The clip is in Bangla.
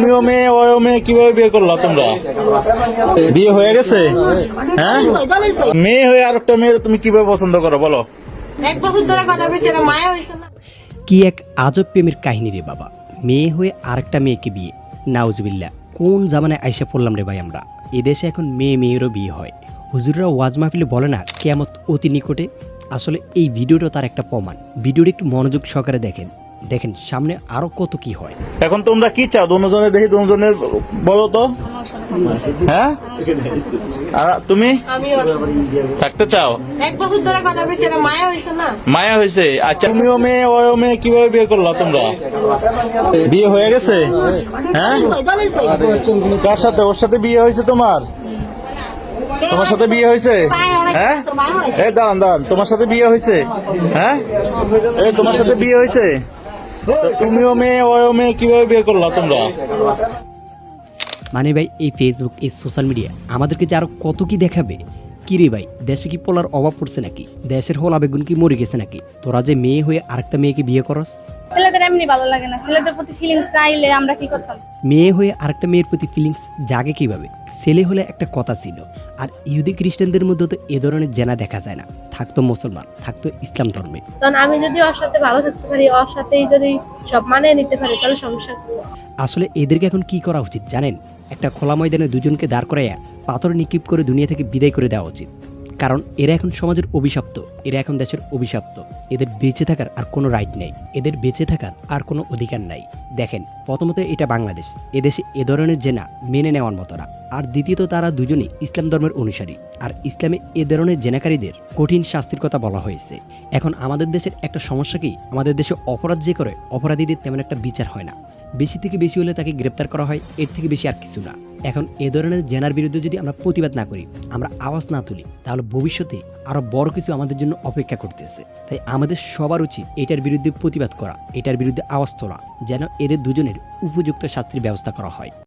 তুমিও মেয়ে ওও মেয়ে কীভাবে বিয়ে করলা তোমরা? বিয়ে হয়ে গেছে? হ্যাঁ? মেয়ে হয়ে আর একটা মেয়ে তুমি কীভাবে পছন্দ করো বলো? এক বছর ধরে কথা কইছে না মায়া হইছে না। কি এক আজব প্রেমের কাহিনী রে বাবা। মেয়ে হয়ে আরেকটা মেয়েকে বিয়ে। নাউজবিল্লা কোন জামানায় আইসা পড়লাম রে ভাই আমরা? এদেশে এখন মেয়ে মেয়েরও বিয়ে হয়। হুজুররা ওয়াজ মাহফিলে বলে না কেমত অতি নিকটে? আসলে এই ভিডিওটা তার একটা প্রমাণ। ভিডিওটা একটু মনোযোগ সহকারে দেখেন। দেখেন সামনে আরও কত কি হয়। এখন তোমরা কি চাও? দুজনে দেখি দুজনের বলো তো। হ্যাঁ? আর তুমি? থাকতে চাও? এক বছর ধরে কথা কইছে না মায়া হইছে না। মায়া হয়েছে আচ্ছা তুমিও মেয়ে মেয়ে কীভাবে বিয়ে করলা তোমরা? বিয়ে হয়ে গেছে? হ্যাঁ? কার সাথে? ওর সাথে বিয়ে হয়েছে তোমার? তোমার সাথে বিয়ে হয়েছে? হ্যাঁ? এই দাঁড়ান দাঁড়ান তোমার সাথে বিয়ে হয়েছে? হ্যাঁ? এই তোমার সাথে বিয়ে হয়েছে? তুমিও মেয়ে ওও মেয়ে কীভাবে বিয়ে করলা তোমরা? মানে ভাই এই ফেসবুক এই সোশ্যাল মিডিয়া আমাদেরকে যে আরও কত কি দেখাবে? কিরে ভাই দেশে কি পোলার অভাব পড়ছে নাকি? দেশের হল আবেগুন কি মরে গেছে নাকি? তোরা যে মেয়ে হয়ে আরেকটা মেয়েকে বিয়ে করস? ছেলেদের এমনি ভালো লাগে না। ছেলেদের প্রতি ফিলিংস না আমরা কি করতাম? মেয়ে হয়ে আরেকটা মেয়ের প্রতি ফিলিংস জাগে কীভাবে? ছেলে হলে একটা কথা ছিল আর ইহুদি খ্রিস্টানদের মধ্যে তো এ ধরনের জেনা দেখা যায় না। থাকতো মুসলমান থাকতো ইসলাম ধর্মে। কারণ আমি যদি ওর সাথে ভালো থাকতে পারি ওর সাথেই যদি সব মানিয়ে নিতে পারি তাহলে সমস্যা? আসলে এদেরকে এখন কি করা উচিত জানেন? একটা খোলা ময়দানে দুজনকে দাঁড় করাইয়া পাথর নিক্ষিপ করে দুনিয়া থেকে বিদায় করে দেওয়া উচিত। কারণ এরা এখন সমাজের অভিশপ্ত, এরা এখন দেশের অভিশপ্ত। এদের বেঁচে থাকার আর কোনো রাইট নেই। এদের বেঁচে থাকার আর কোনো অধিকার নাই। দেখেন, প্রথমত এটা বাংলাদেশ। এদেশে এ ধরনের জেনা মেনে নেওয়ার মতো না। আর দ্বিতীয়ত তারা দুজনেই ইসলাম ধর্মের অনুসারী। আর ইসলামে এ ধরনের জেনাকারীদের কঠিন শাস্তির কথা বলা হয়েছে। এখন আমাদের দেশের একটা সমস্যা কি? আমাদের দেশে অপরাধ যে করে, অপরাধীদের তেমন একটা বিচার হয় না। বেশি থেকে বেশি হলে তাকে গ্রেপ্তার করা হয়, এর থেকে বেশি আর কিছু না। এখন এ ধরনের জেনার বিরুদ্ধে যদি আমরা প্রতিবাদ না করি, আমরা আওয়াজ না তুলি, তাহলে ভবিষ্যতে আরও বড় কিছু আমাদের জন্য অপেক্ষা করতেছে। তাই আমাদের সবার উচিত এটার বিরুদ্ধে প্রতিবাদ করা, এটার বিরুদ্ধে আওয়াজ তোলা, যেন এদের দুজনের উপযুক্ত শাস্তির ব্যবস্থা করা হয়।